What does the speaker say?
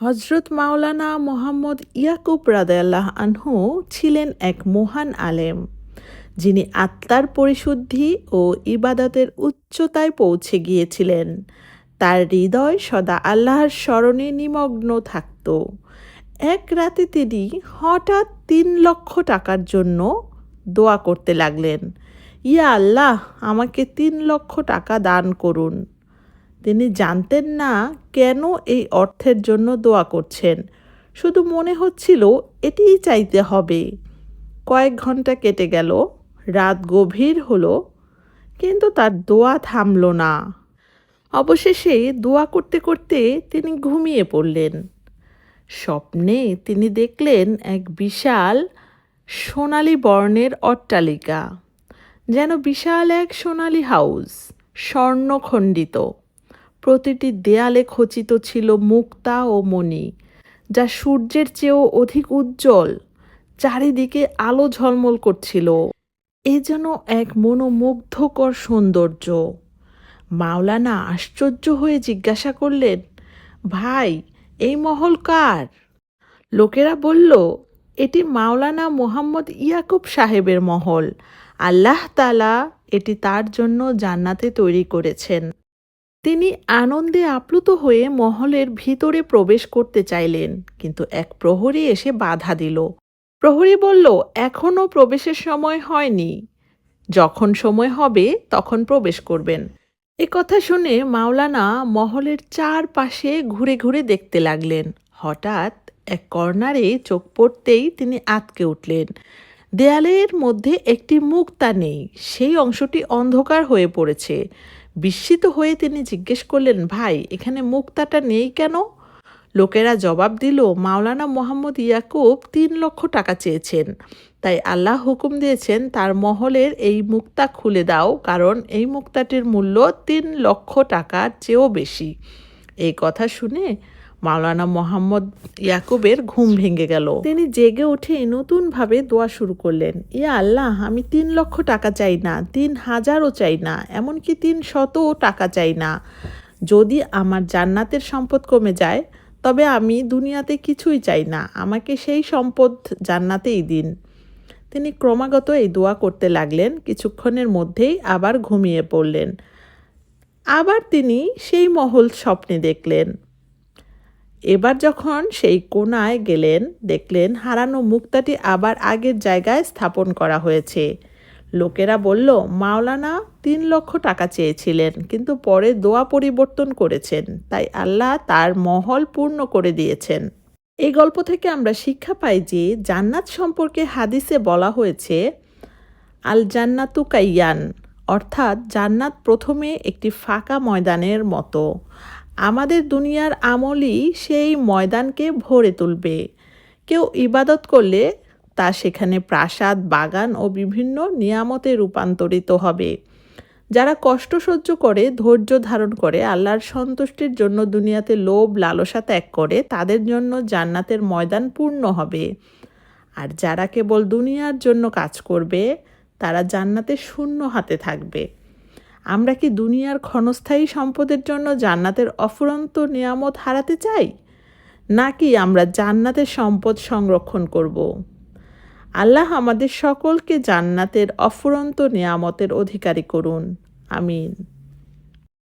হজরত মাওলানা মোহাম্মদ ইয়াকুব রাদায়াল্লাহ আনহু ছিলেন এক মহান আলেম। যিনি আত্মার পরিশুদ্ধি ও ইবাদতের উচ্চতায় পৌঁছে গিয়েছিলেন। তার হৃদয় সদা আল্লাহর স্মরণে নিমগ্ন থাকত। এক রাতে তিনি হঠাৎ তিন লক্ষ টাকার জন্য দোয়া করতে লাগলেন, ইয়া আল্লাহ, আমাকে তিন লক্ষ টাকা দান করুন। তিনি জানতেন না কেন এই অর্থের জন্য দোয়া করছেন। শুধু মনে হচ্ছিল এটিই চাইতে হবে। কয়েক ঘণ্টা কেটে গেল, রাত গভীর হলো, কিন্তু তার দোয়া থামল না। অবশেষে দোয়া করতে করতে তিনি ঘুমিয়ে পড়লেন। স্বপ্নে তিনি দেখলেন এক বিশাল সোনালি বর্ণের অট্টালিকা, যেন বিশাল এক সোনালি হাউস, স্বর্ণখণ্ডিত। প্রতিটি দেয়ালে খচিত ছিল মুক্তা ও মণি, যা সূর্যের চেয়েও অধিক উজ্জ্বল, চারিদিকে আলো ঝলমল করছিল। এ যেন এক মনোমুগ্ধকর সৌন্দর্য। মাওলানা আশ্চর্য হয়ে জিজ্ঞাসা করলেন, ভাই, এই মহল কার? লোকেরা বলল, এটি মাওলানা মোহাম্মদ ইয়াকুব সাহেবের মহল। আল্লাহ তালা এটি তার জন্য জান্নাতে তৈরি করেছেন। তিনি আনন্দে আপ্লুত হয়ে মহলের ভিতরে প্রবেশ করতে চাইলেন, কিন্তু এক প্রহরী এসে বাধা দিল। প্রহরী বলল এখনও প্রবেশের সময় হয়নি। যখন সময় হবে, তখন প্রবেশ করবেন। এ কথা শুনে মাওলানা মহলের চারপাশে ঘুরে ঘুরে দেখতে লাগলেন। হঠাৎ এক কর্নারে চোখ পড়তেই তিনি আটকে উঠলেন। দেয়ালের মধ্যে একটি মুক্তা নেই, সেই অংশটি অন্ধকার হয়ে পড়েছে। বিস্মিত হয়ে তিনি জিজ্ঞেস করলেন, ভাই, এখানে মুক্তাটা নেই কেন? লোকেরা জবাব দিল, মাওলানা মোহাম্মদ ইয়াকুব তিন লক্ষ টাকা চেয়েছেন। তাই আল্লাহ হুকুম দিয়েছেন, তার মহলের এই মুক্তা খুলে দাও, কারণ এই মুক্তাটির মূল্য তিন লক্ষ টাকার চেয়েও বেশি। এই কথা শুনে মাওলানা মোহাম্মদ ইয়াকুবের ঘুম ভেঙে গেল। তিনি জেগে উঠে নতুনভাবে দোয়া শুরু করলেন, ইয়া আল্লাহ, আমি তিন লক্ষ টাকা চাই না, তিন হাজারও চাই না, এমনকি তিন শতও টাকা চাই না। যদি আমার জান্নাতের সম্পদ কমে যায়, তবে আমি দুনিয়াতে কিছুই চাই না, আমাকে সেই সম্পদ জান্নাতেই দিন। তিনি ক্রমাগত এই দোয়া করতে লাগলেন, কিছুক্ষণের মধ্যেই আবার ঘুমিয়ে পড়লেন। আবার তিনি সেই মহল স্বপ্নে দেখলেন। এবার যখন সেই কোনায় গেলেন, দেখলেন হারানো মুক্তাটি আবার আগের জায়গায় স্থাপন করা হয়েছে। লোকেরা বলল, মাওলানা, তিন লক্ষ টাকা চেয়েছিলেন, কিন্তু পরে দোয়া পরিবর্তন করেছেন, তাই আল্লাহ তার মহল পূর্ণ করে দিয়েছেন। এই গল্প থেকে আমরা শিক্ষা পাই যে, জান্নাত সম্পর্কে হাদিসে বলা হয়েছে আল জান্নাতু কাইয়ান অর্থাৎ জান্নাত প্রথমে একটি ফাঁকা ময়দানের মতো। আমাদের দুনিয়ার আমলই সেই ময়দানকে ভরে তুলবে। কেউ ইবাদত করলে তা সেখানে প্রাসাদ, বাগান ও বিভিন্ন নিয়ামতে রূপান্তরিত হবে। যারা কষ্ট সহ্য করে, ধৈর্য ধারণ করে, আল্লাহর সন্তুষ্টির জন্য দুনিয়াতে লোভ, লালসা ত্যাগ করে, তাদের জন্য জান্নাতের ময়দান পূর্ণ হবে। আর যারা কেবল দুনিয়ার জন্য কাজ করবে, তারা জান্নাতে শূন্য হাতে থাকবে। আমরা কি দুনিয়ার ক্ষণস্থায়ী সম্পদের জন্য জান্নাতের অফুরন্ত নিয়ামত হারাতে চাই? নাকি আমরা জান্নাতের সম্পদ সংরক্ষণ করব? আল্লাহ আমাদের সকলকে জান্নাতের অফুরন্ত নিয়ামতের অধিকারী করুন। আমিন।